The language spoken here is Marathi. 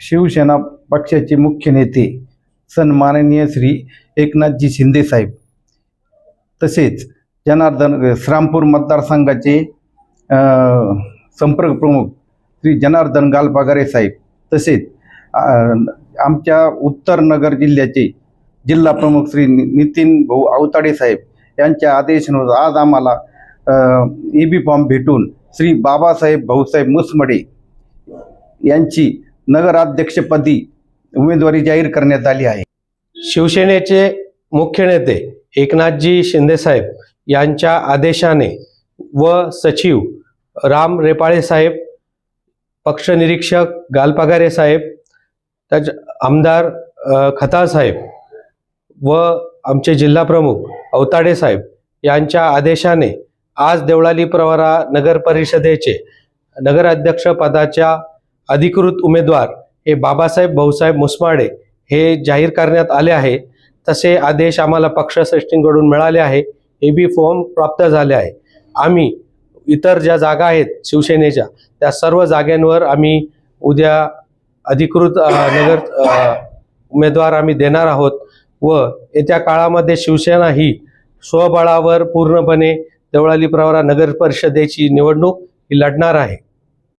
शिवसेना पक्षाचे मुख्य नेते सन्माननीय श्री एकनाथजी शिंदे साहेब. तसेच जनार्दन श्रामपूर मतदारसंघाचे संपर्क प्रमुख श्री जनार्दन गालपागारे साहेब. तसेच आमच्या उत्तर नगर जिल्ह्याचे जिल्हा प्रमुख श्री नितीन भाऊ आवताडे साहेब यांच्या आदेशानुसार आज आम्हाला ई बी फॉर्म भेटून श्री बाबासाहेब भाऊसाहेब मुसमडे यांची नगराध्यक्षपदी उमेदवारी जाहीर करण्यात आली आहे. शिवसेनेचे मुख्य नेते एकनाथजी शिंदेसाहेब यांच्या आदेशाने व सचिव राम रेपाळे साहेब पक्षनिरीक्षक गालपगारे साहेब त्याच आमदार अ, खताळ साहेब व आमचे जिल्हा प्रमुख अवताडे साहेब यांच्या आदेशाने आज देवळाली प्रवरा नगर परिषदेचे नगराध्यक्षपदाच्या अधिकृत उमेदवार हे बाबासाहेब भाऊसाहेब मुसमाडे हे जाहीर करण्यात आले आहे. तसे आदेश आम्हाला पक्षश्रेष्ठींकडून मिळाले आहे. ए बी फॉर्म प्राप्त झाले आहे. आम्ही इतर ज्या जागा आहेत शिवसेनेच्या त्या सर्व जागांवर आम्ही उद्या अधिकृत नगर उमेदवार आम्ही देणार आहोत व येत्या काळामध्ये शिवसेना ही स्वबळावर पूर्णपणे देवळाली प्रवरा नगर परिषदेची निवडणूक ही लढणार आहे.